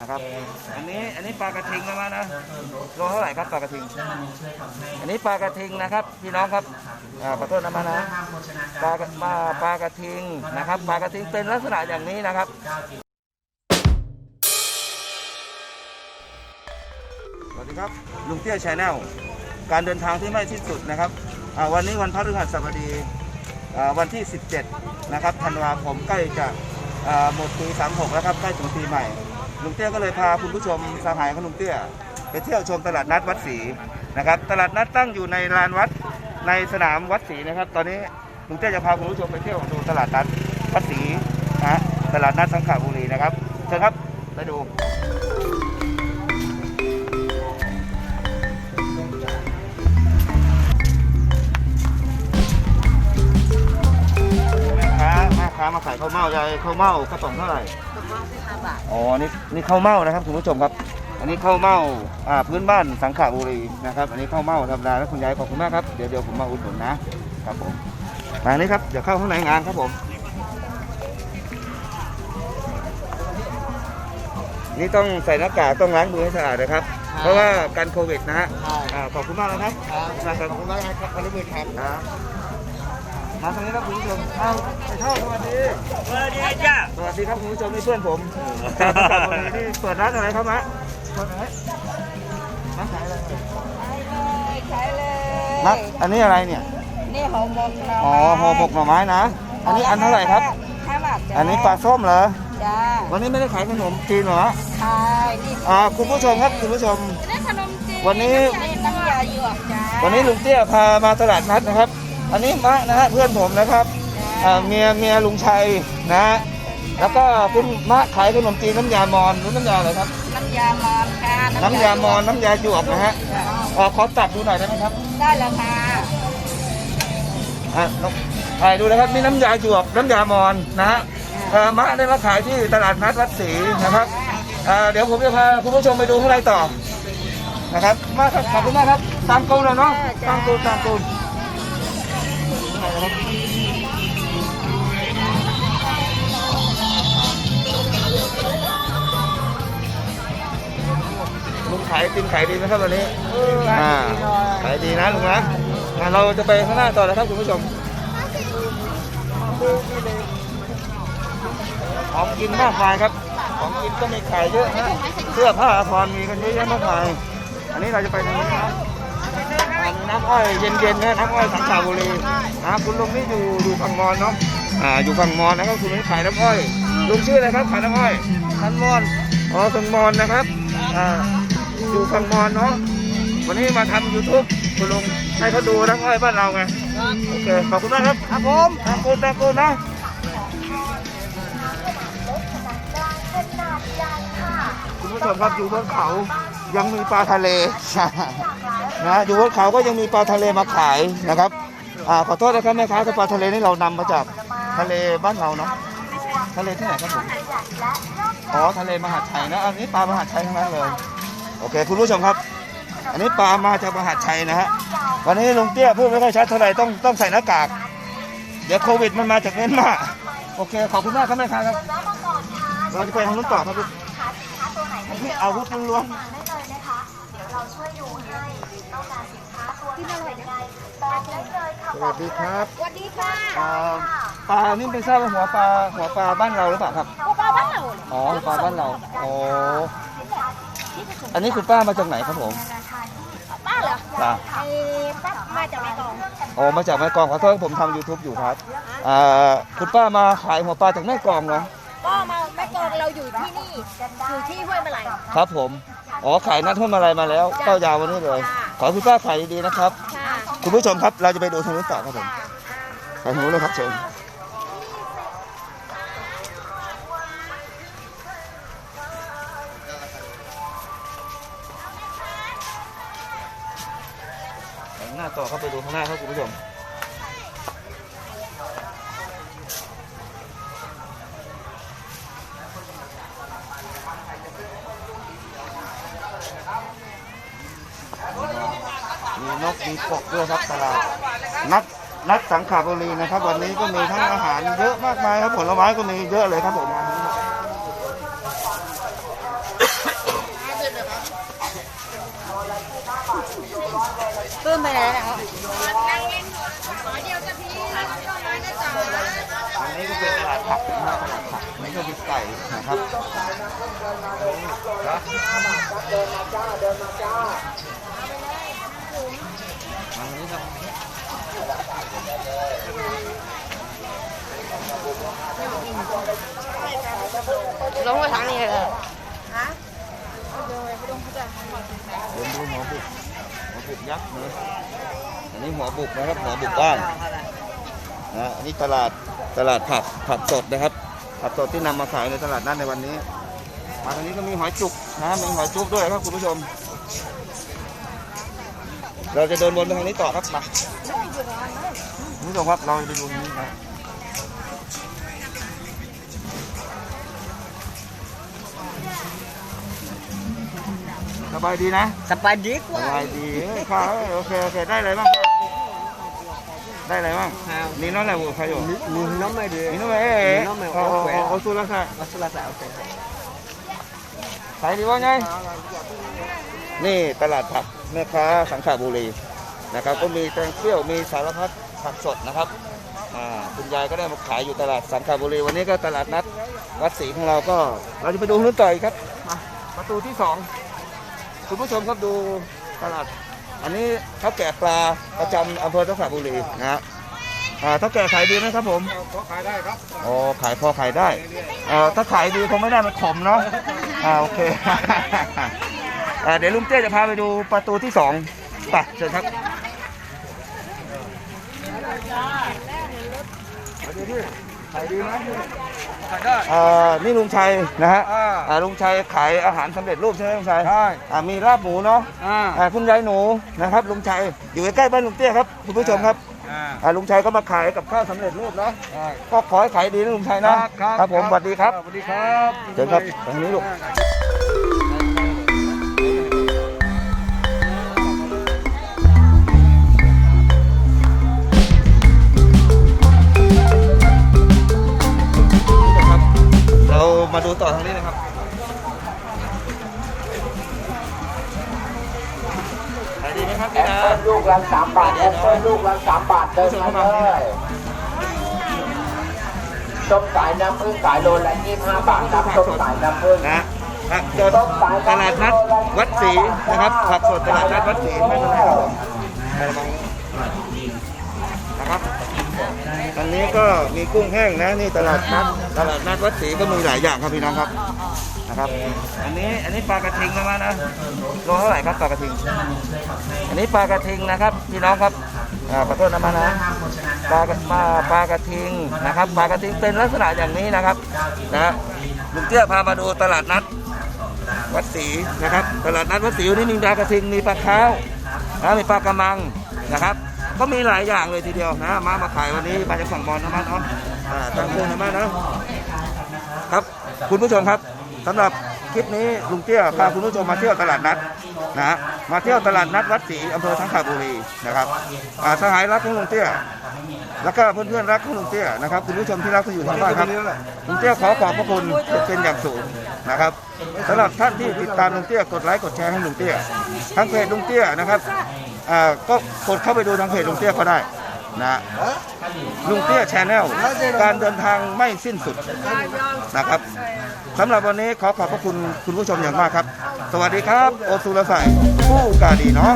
นะครับ อันนี้อันนี้ปลากระทิงนะมานะโลเท่าไหร่ครับปลากระทิง อันนี้ปลากระทิงนะครับพี่น้องครับอ่าขอโทษนะมานะปลากระปลาปลากระทิงนะครับปลากระทิงเป็นลักษณะอย่างนี้นะครับสวัสดีครับลุงเตี้ยชาแนลการเดินทางที่ไม่สิ้นสุดนะครับอ่าวันนี้วันพฤหัสบดีอ่าวันที่ 17 นะครับธันวาคมใกล้จะอ่าหมดปี36แล้วครับใกล้ถึงปีใหม่ ลุงเตี้ยก็เลยพาคุณผู้ชมสหายของลุงเตี้ย ไปเที่ยวชมตลาดนัดวัดศรีนะครับ ตลาดนัดตั้งอยู่ในลานวัดในสนามวัดศรีนะครับ ตอนนี้ลุงเตี้ยจะพาคุณผู้ชมไปเที่ยวดูตลาดนัดวัดศรีนะฮะตลาดนัดสังขบุรีนะครับเชิญครับไปดู ม่ค้ามาขายข้าวเม่ายายข้าวเม่ากระป๋องเท่าไหร่กระเพาะสิบห้าบาทอ๋อนี่นี่ข้าวเม่านะครับคุณผู้ชมครับ อันนี้ข้าวเม่าอ่าพื้นบ้านสังขบุรีนะครับ อันนี้ข้าวเม่าธรรมดาแล้วคุณยายขอบคุณมากครับเดี๋ยวเดี๋ยวผมมาอุดหนุนนะครับผมมานี่ครับเดี๋ยวเข้าข้างในงานครับผม นี่ต้องใส่หน้ากากต้องล้างมือให้สะอาดนะครับ เพราะว่าการโควิดนะฮะอ่าขอบคุณมากนะครับครับขอบคุณมากครับอนุมือครับครับ มาทางนี้ครับคุณผู้ชมเอาไปเข้าสวัสดีสวัสดีจ้าสวัสดีครับคุณผู้ชมนี่เพื่อนผมจากจังหวัดบุรีนี่เปิดร้านอะไรครับมะเปิดอะไรร้านขายอะไรใช้เลยนัดอันนี้อะไรเนี่ย นี่ห่อหมกหน่ออ๋อห่อหมกหน่อไม้นะ อันนี้อันเท่าไหร่ครับห้าบาทจ้ะอันนี้ปลาส้มเหรอจ้าวันนี้ไม่ได้ขายขนมจีนเหรอใช่นี่อ่าคุณผู้ชมครับคุณผู้ชมนี่ขนมจีนวันนี้นี่น้ำยาหยวกจ้าวันนี้ลุงเตี้ยพามาตลาดนัดนะครับ อันนี้มะนะฮะเพื่อนผมนะครับอ่าเมียเมียลุงชัยนะฮะแล้วก็คุณมะขายขนมจีนน้ำยามอนหรือน้ำยาอะไรครับ น้ำยามอนค่ะน้ำยามอนน้ำยาหยวกนะฮะจ้ะอ่าขอตัดดูหน่อยได้ไหมครับ ได้แล้วค่ะอะน้องถ่ายดูนะครับนี่น้ำยาหยวกน้ำยามอนนะฮะเอ่อมะได้มาขายที่ตลาดนัดวัดศรีนะครับอ่าเดี๋ยวผมจะพาคุณผู้ชมไปดูข้างในต่อนะครับ มากครับขอบคุณมากครับตามกูเลยเนาะตามกูตามกูข้างในนะครับลุงขายติมขายดีไหมครับวันนี้อ่าขายดีนะลุงนะอ่าเราจะไปข้างหน้าต่อนะครับคุณผู้ชมของกินมากมายครับ ของกินก็มีขายเยอะนะเสื้อผ้าอาภรณ์มีกันเยอะแยะมากมาย อันนี้เราจะไปทางนี้นะอ่ามีน้ำอ้อยเย็นๆนะน้ำอ้อยสังขบุรีนะคุณลุงนี่อยู่อยู่ฝั่งมอญเนาะอ่าอยู่ฝั่งมอญนะครับคุณลุงขายน้ำอ้อยลุงชื่ออะไรครับขายน้ำอ้อยทันมอนอ๋อทันมอนนะครับอ่าอยู่ฝั่งมอญเนาะวันนี้มาทำยูทูบคุณลุงให้เขาดูน้ำอ้อยบ้านเราไงโอเคขอบคุณมากครับครับผมตามกูตามกูนะคุณผู้ชมครับอยู่บนเขายังมีปลาทะเล นะอยู่บนเขาก็ยังมีปลาทะเลมาขายนะครับอ่าขอโทษนะครับแม่ค้าถ้าปลาทะเลนี่เรานำมาจากทะเลบ้านเราเนาะทะเลที่ไหนครับผมอ๋อทะเลมหาดไทยนะอันนี้ปลามหาดไทยทั้งนั้นเลยโอเค คุณผู้ชมครับ อันนี้ปลามาจากมหาดไทยนะฮะวันนี้ลุงเตี้ยพูดไม่ค่อยชัดเท่าไหร่ต้องต้องใส่หน้ากาก เดี๋ยวโควิดมันมาจากเมียนมาโอเคขอบคุณมากครับแม่ค้าครับเราจะไปทางนู้นต่อครับพี่เอาวุธล้วน สวัสดีครับสวัสดีค่ะอ่าปลานี่เป็นทราบว่าหัวปลาหัวปลาบ้านเราหรือเปล่าครับปลาบ้านเราอ๋อปลาบ้านเราอ๋ออันนี้คุณป้ามาจากไหนครับผมป้าเหรอป้าไอ้ป้ามาจากแม่กลองอ๋อมาจากแม่กลองขอโทษผมทำ YouTube อยู่ครับอ่าคุณป้ามาขายหัวปลาจากแม่กลองเหรอก็มาแม่กลองเราอยู่ที่นี่อยู่ที่ห้วยมะไหลครับผมอ๋อขายนัดทุ่นมาลัยมาแล้วเต้ายาววันนี้เลย ขอให้คุณป้าขายดีๆนะครับค่ะคุณผู้ชมครับเราจะไปดูทางนู้นต่อครับผมไปทางนู้นเลยครับเชิญไปข้างหน้าต่อครับไปดูข้างหน้าครับคุณผู้ชม มีกด้วยครับตลาดนัดนัดสังขารบุรีนะครับ วันนี้ก็มีทั้งอาหารเยอะมากมายครับผลไม้ก็มีเยอะเลยครับผมปื้มไปไหนนะครับอันนี้ก็เป็นตลาดผักนะตลาดผักนี่ก็มีไก่นะครับาตรงนี้ครับลงไปทางนี้เลยเดินดูหัวบุกหัวบุกยักษ์นะอันนี้หัวบุกนะครับหัวบุกบ้านนะอันนี้ตลาดตลาดผักผักสดนะครับผักสดที่นำมาขายในตลาดนัดในวันนี้ มาทางนี้ก็มีหอยจุกนะมีหอยจุกด้วยครับคุณผู้ชม เราจะเดินวนไปทางนี้ต่อครับมาคุณผู้ชมครับเราไปดูทางนี้นะสบายดีนะสบายดีกสว่า บายดีเอ้ยค่ะโอเคโอเคได้อะไรบ้างครับได้อะไรบ้างนี่น้องอะไรบุใครอยู่มีน้องไม่ดีนี่น้องอะไรเอ๊ะนี่น้องอะไรโอ้โหโอเคโอ้สุรศักดิ์มาสลัดโอเคขายดีวะไง นี่ตลาดผัก แม่ค้าสังขบุรีนะครับ ก็มีแตงเปรี้ยวมีสารพัดผักสดนะครับอ่าคุณยายก็ได้มาขายอยู่ตลาดสังขบุรี วันนี้ก็ตลาดนัดวัดศรีของเราก็เราจะไปดูนู้นต่ออีกครับมาประตูที่สองคุณผู้ชมครับดูตลาด อันนี้เท่าแก่ปลาประจำอำเภอสังขบุรีนะฮะอ่าเท่าแก่ขายดีไหมครับผมขายได้ครับอ๋อขายพอขายได้เอ่อถ้าขายดีคงไม่ได้มันขมเนาะอ่าโอเค อ่าเดี๋ยวลุงเต้จะพาไปดูประตูที่สองไปเชิญครับขายดีไหมขายได้อ่านี่ลุงชัยนะฮะอ่าอ่าลุงชัยขายอาหารสำเร็จรูปใช่ไหมลุงชัยใช่อ่ามีลาบหมูเนาะอ่าอ่าคุณยายหนูนะครับลุงชัยอยู่ใกล้ๆบ้านลุงเตี้ยครับคุณผู้ชมครับอ่าอ่าลุงชัยก็มาขายกับข้าวสำเร็จรูปเนาะใช่ก็ขอให้ขายดีนะลุงชัยนะครับผมสวัสดีครับสวัสดีครับเชิญครับทางนี้ลูก ขายดีไหมครับพี่นะ ลูกละสามบาทแอปเปิ้ลลูกละสามบาทเดินมาเลยส้มสายน้ำผึ้งสายโลละยี่ห้าบาทครับส้มสายน้ำผึ้งนะผักสดตลาดนัดวัดศรีนะครับผักสดตลาดนัดวัดศรีไม่เป็นไรครับผมไม่เป็นไรนะครับตอนนี้ก็มีกุ้งแห้งนะนี่ตลาดนัดตลาดนัดวัดศรีก็มีหลายอย่างครับพี่น้องครับนะ ครับ อันนี้อันนี้ปลากระทิงประมาณนะโลเท่าไหร่ครับปลากระทิง อันนี้ปลากระทิงนะครับพี่น้องครับอ่าขอโทษนะมานะปลากระปลาปลากระทิงนะครับปลากระทิงเป็นลักษณะอย่างนี้นะครับนะลุงเตี้ยพามาดูตลาดนัดวัดศรีนะครับ ตลาดนัดวัดศรีนนี้มีปลากระทิงมีปลาเข้านะมีปลากระมังนะครับ ก็มีหลายอย่างเลยทีเดียวนะมามาขายวันนี้มาจากฝั่งบอลนะมาเนาะอ่าตั้งวงนะมาเนาะครับคุณผู้ชมครับ สำหรับคลิปนี้ลุงเตี้ยพาคุณผู้ชมมาเที่ยวตลาดนัดนะฮะมาเที่ยวตลาดนัดวัดศรีอำเภอสังขบุรีนะครับอ่าสหายรักของลุงเตี้ยแล้วก็เพื่อนๆรักของลุงเตี้ยนะครับคุณผู้ชมที่รักที่อยู่ทางบ้านครับลุงเตี้ยขอขอบพระคุณเป็นอย่างสูงนะครับสำหรับท่านที่ติดตามลุงเตี้ยกดไลค์กดแชร์ให้ลุงเตี้ยทั้งเพจลุงเตี้ยนะครับอ่าก็กดเข้าไปดูทางเพจลุงเตี้ยก็ได้นะลุงเตี้ยแชนแนลการเดินทางไม่สิ้นสุดนะครับ สำหรับวันนี้ขอขอบพระคุณคุณผู้ชมอย่างมากครับ สวัสดีครับ โอซูรสัยผู้กาดีเนาะ